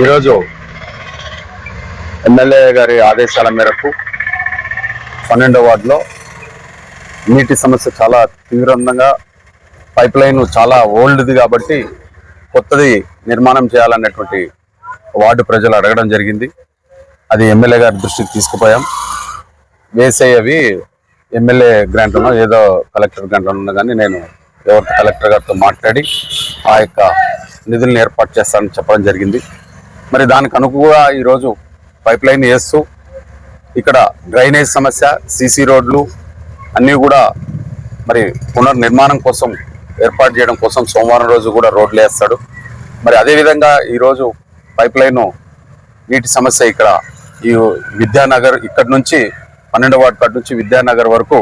ఈరోజు ఎమ్మెల్యే గారి ఆదేశాల మేరకు పన్నెండో వార్డులో నీటి సమస్య చాలా తీవ్రంగా పైప్ లైన్ చాలా ఓల్డ్ది కాబట్టి కొత్తది నిర్మాణం చేయాలన్నటువంటి వార్డు ప్రజలు అడగడం జరిగింది. అది ఎమ్మెల్యే గారి దృష్టికి తీసుకుపోయాం. వేసేవి ఎమ్మెల్యే గ్రాంట్లో ఏదో కలెక్టర్ గ్రాంట్లో ఉన్నా కానీ నేను ఎవరితో కలెక్టర్ గారితో మాట్లాడి ఆ యొక్క నిధులను ఏర్పాటు చేస్తానని చెప్పడం జరిగింది. మరి దానికి అనుకుగా ఈరోజు పైప్ లైన్ వేస్తూ ఇక్కడ డ్రైనేజ్ సమస్య సీసీ రోడ్లు అన్నీ కూడా మరి పునర్నిర్మాణం కోసం ఏర్పాటు చేయడం కోసం సోమవారం రోజు కూడా రోడ్లు వేస్తాడు. మరి అదేవిధంగా ఈరోజు పైప్ లైన్ నీటి సమస్య ఇక్కడ ఈ విద్యానగర్ ఇక్కడి నుంచి పన్నెండు వార్డు కాడ నుంచి విద్యానగర్ వరకు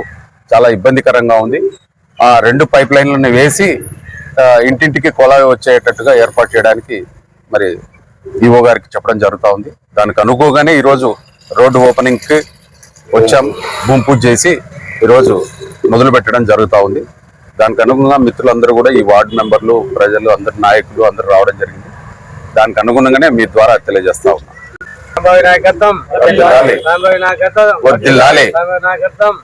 చాలా ఇబ్బందికరంగా ఉంది. ఆ రెండు పైప్ లైన్లను వేసి ఇంటింటికి కొలాయి వచ్చేటట్టుగా ఏర్పాటు చేయడానికి మరి ఈఓ గారికి చెప్పడం జరుగుతూ ఉంది దానికి అనుకోగానే ఈరోజు రోడ్డు ఓపెనింగ్కి వచ్చాం. భూమి పూజ చేసి ఈరోజు మొదలు పెట్టడం జరుగుతూ ఉంది దానికి అనుగుణంగా మిత్రులందరూ కూడా ఈ వార్డు మెంబర్లు ప్రజలు అందరు నాయకులు అందరూ రావడం జరిగింది. దానికి అనుగుణంగానే మీ ద్వారా తెలియజేస్తా ఉన్నాం. నాయకత్వం. నాయకత్వం.